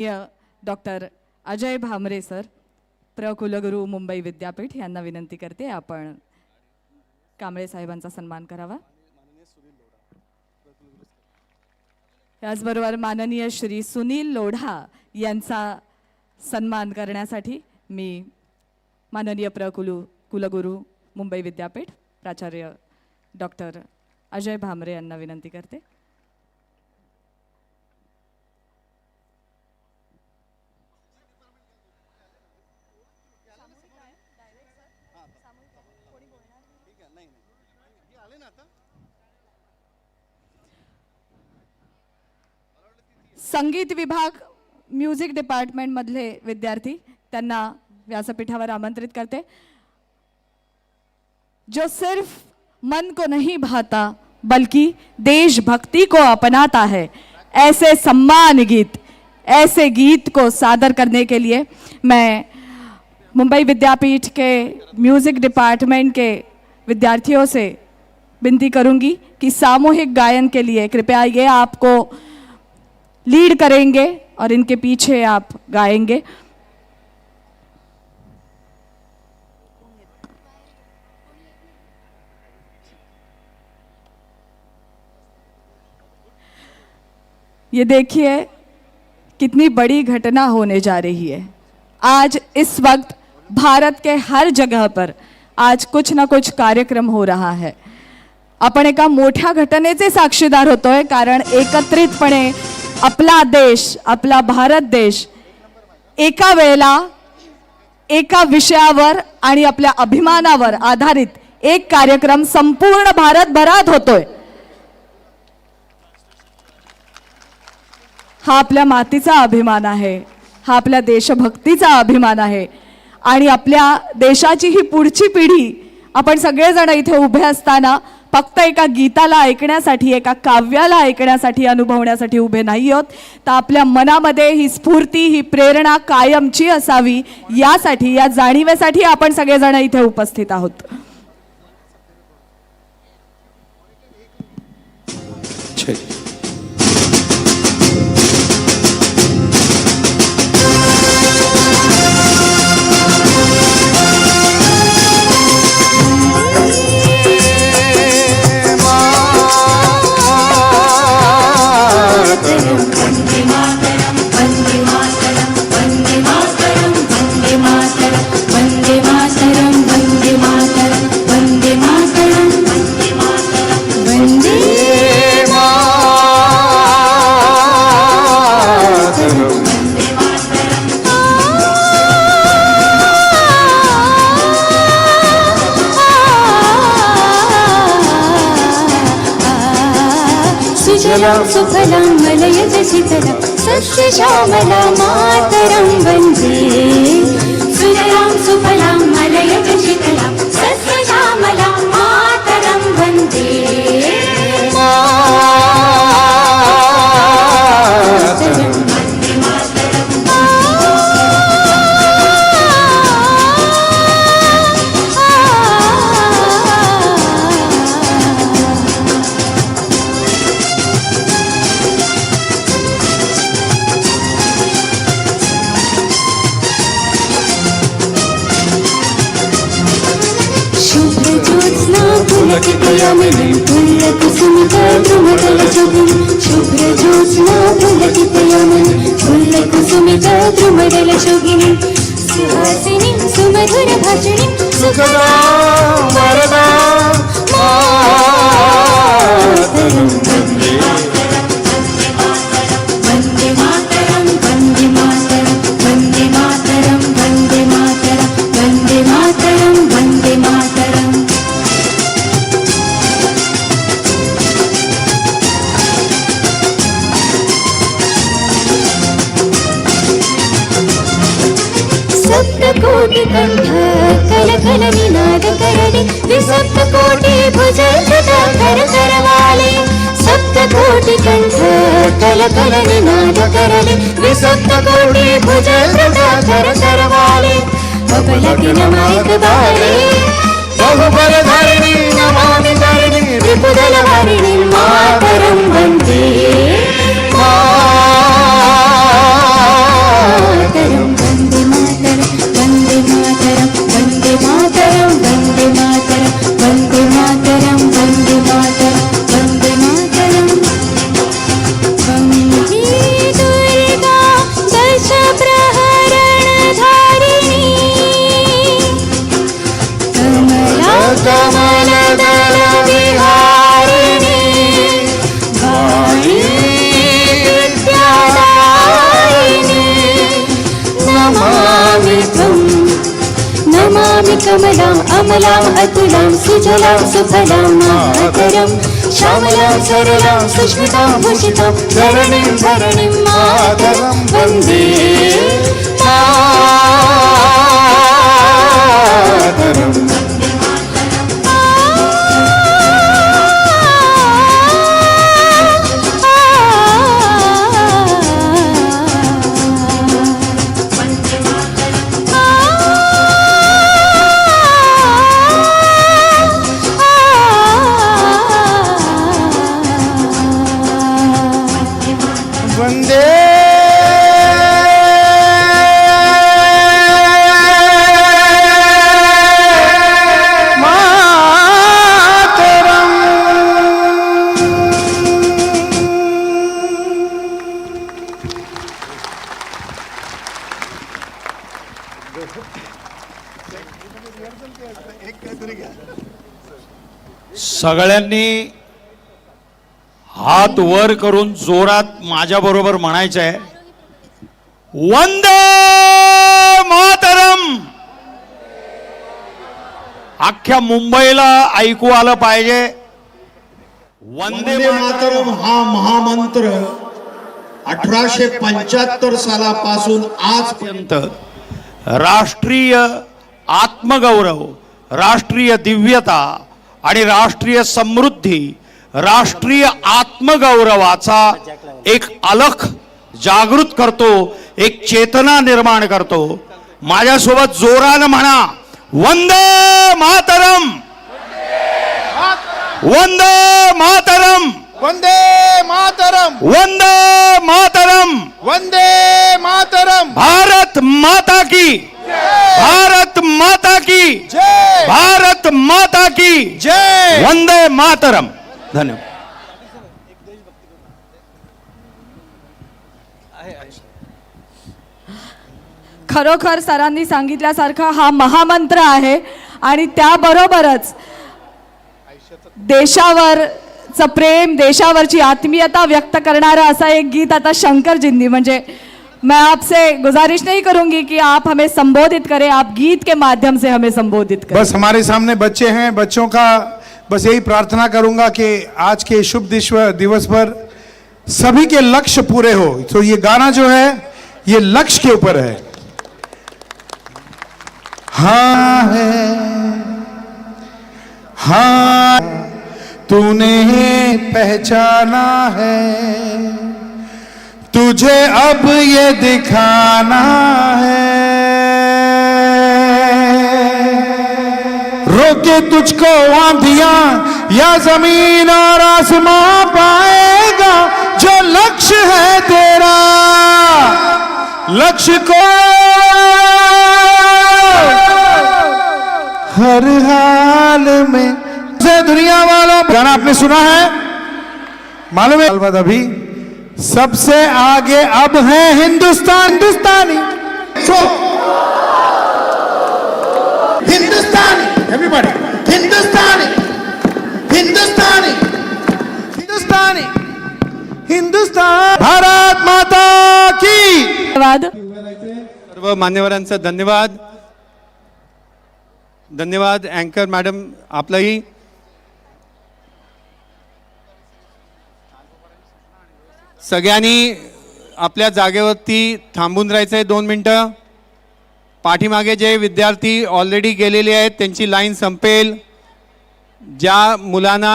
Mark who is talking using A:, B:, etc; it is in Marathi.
A: य डॉक्टर अजय भामरे सर प्र कुलगुरू मुंबई विद्यापीठ यांना विनंती करते आपण कांबळे साहेबांचा सन्मान करावा. याचबरोबर माननीय श्री सुनील लोढा यांचा सन्मान करण्यासाठी मी माननीय प्र कुलू कुलगुरू मुंबई विद्यापीठ प्राचार्य डॉक्टर अजय भामरे यांना विनंती करते. संगीत विभाग म्युझिक डिपार्टमेंटमधले विद्यार्थी त्यांना व्यासपीठावर आमंत्रित करते। जो सिर्फ़ मन को नहीं भाता, बल्कि देशभक्ति को अपनाता है। ऐसे सम्मान गीत, ऐसे गीत को सादर करने के लिए मैं मुंबई विद्यापीठ के म्यूज़िक डिपार्टमेंट के विद्यार्थियों से विनती करूँगी कि सामूहिक गायन के लिए कृपया ये आपको लीड करेंगे और इनके पीछे आप गाएँगे। ये देखिए कितनी बड़ी घटना होने जा रही है। आज इस वक्त भारत के हर जगह पर आज कुछ ना कुछ कार्यक्रम हो रहा है। आपण एका मोठ्या घटनेचे साक्षीदार होतोय कारण एकत्रितपणे आपला देश आपला भारत देश एका वेळेला एका विषयावर आणि आपल्या अभिमानावर आधारित एक कार्यक्रम संपूर्ण भारतभरात होतोय. हा आपल्या मातीचा अभिमान आहे हा आपल्या देशभक्तीचा अभिमान आहे आणि आपल्या देशाची ही पुढची पिढी आपण सगळेजण इथे उभे असताना फक्त एका गीताला ऐकण्यासाठी एका काव्याला ऐकण्यासाठी अनुभवण्यासाठी उभे नाही आहोत तर आपल्या मनामध्ये ही स्फूर्ती ही प्रेरणा कायमची असावी यासाठी या जाणीवेसाठी आपण सगळेजण इथे उपस्थित आहोत.
B: छे.
C: सुजलां सुफलां मलयज शीतलां सस्यश्यामला मातरं वन्दे। కామినం పుణ్య కుసుమితో ధ్రుమదల చదువు శుభ్ర జ్యోత్స్నా పులకితయమం పుణ్య కుసుమితో ధ్రుమదల చదువు సుహాసిని సుమధుర భాషిణి సుఖదా. నిశ్శబ్ద కోటి కంఠ కలకల నినాద కరణి నిశ్శబ్ద కోటి భుజ కర కరవాలి సప్త కోటి కంఠ కలకల నినాద కరణి నిశ్శబ్ద కోటి భుజ కర కరవాలి అపలకిన మైక బాలే Şamalam, amalam, atılam, sucalam, supalam, atarım Şamalam, sarılam, suçmutam, hoşitam, taranım, taranım,
B: atarım Vande
D: सगळ्यांनी हात वर करून जोरात माझ्या बरोबर म्हणायचं आहे वंदे मातरम! अख्ख्या मुंबईला ऐकू आलं पाहिजे. वंदे
E: मातरम. हा महामंत्र अठराशे पंच्याहत्तर सालापासून आजपर्यंत
D: पर्यंत राष्ट्रीय आत्मगौरव राष्ट्रीय दिव्यता आणि राष्ट्रीय समृद्धी राष्ट्रीय आत्मगौरवाचा एक अलख जागृत करतो एक चेतना निर्माण करतो. माझ्यासोबत जोरानं म्हणा वंदे मातरम! वंदे मातरम!
B: वंदे मातरम!
D: वंदे मातरम!
B: वंदे मातरम!
D: भारत माता की! भारत माता की
B: जय
D: भारत माता की
B: जय
D: वंदे मातरम। धन्यवाद।
A: खरोखर सरांनी सांगितल्यासारखा हा महामंत्र आहे आणि त्याबरोबरच देशावरचं प्रेम देशावरची आत्मीयता व्यक्त करणारा असा एक गीत आता शंकरजींनी म्हणजे मैं आपसे गुजारिश नहीं करूंगी कि आप हमें संबोधित करें आप गीत के माध्यम से हमें संबोधित करें।
B: बस हमारे सामने बच्चे हैं बच्चों का बस यही प्रार्थना करूँगा कि आज के शुभ दिवस पर सभी के लक्ष्य पूरे हो। तो ये गाना जो है, ये लक्ष्य के ऊपर है हाँ है हाँ तूने पहचाना है। तुझे अब ये दिखाना है। तुझको आंधिया, या ज़मीन और आसमां पाएगा, जो लक्ष्य है तेरा। लक्ष्य को हर हाल में से दुनिया वालों। गाना आपने सुना है? मालूम है? अभी सबसे आगे अब है हिंदुस्तान। हिंदुस्तानी। हिंदुस्तानी। एवरीबॉडी
A: धन्यवाद.
F: सर्व मान्यवरांचा धन्यवाद. धन्यवाद अँकर मॅडम आपलंही. सगळ्यांनी आपल्या जागेवरती थांबून राहायचं आहे दोन मिनटं. पाठीमागे जे विद्यार्थी ऑलरेडी गेलेले आहेत त्यांची लाईन संपेल. ज्या मुलांना